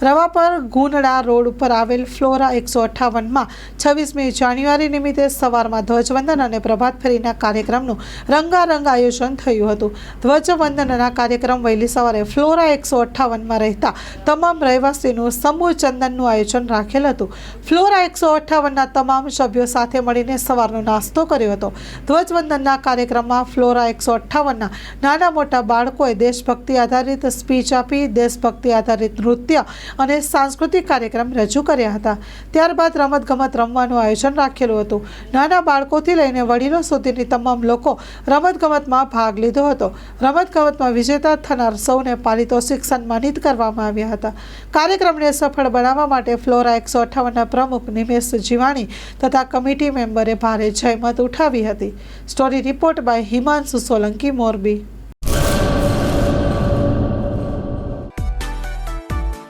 Ravapar ગુનડા road ઉપર આવેલ flora એકસો અઠ્ઠાવનમાં છવ્વીસમી જાન્યુઆરી નિમિત્તે સવારમાં ધ્વજવંદન અને પ્રભાત ફેરીના કાર્યક્રમનું રંગારંગ આયોજન થયું હતું. ધ્વજવંદનના કાર્યક્રમ વહેલી સવારે ફ્લોરા એકસો અઠ્ઠાવનમાં રહેતા તમામ રહેવાસીનું સમૂહ ચંદનનું આયોજન રાખેલ હતું. ફ્લોરા એકસો અઠ્ઠાવનના તમામ સભ્યો સાથે મળીને સવારનો નાસ્તો કર્યો હતો. ધ્વજવંદનના કાર્યક્રમમાં ફ્લોરા એકસો અઠ્ઠાવનના નાના મોટા બાળકોએ દેશભક્તિ આધારિત સ્પીચ આપી, દેશભક્તિ આધારિત નૃત્ય અને સાંસ્કૃતિક કાર્યક્રમ રજૂ કર્યા હતા. ત્યારબાદ રમતગમત રમવાનું આયોજન રાખેલું હતું. નાના બાળકોથી લઈને વડીલો સુધીની તમામ લોકો રમતગમતમાં ભાગ લીધો હતો. રમતગમતમાં વિજેતા થનાર સૌને પારિતોષિક સન્માનિત કરવામાં આવ્યા હતા. કાર્યક્રમને સફળ બનાવવા માટે ફ્લોરા એકસો અઠાવનના પ્રમુખ નિમેશ જીવાણી તથા કમિટી મેમ્બરે ભારે જહેમત ઉઠાવી હતી. Story report by Himanshu Solanki, Morbi.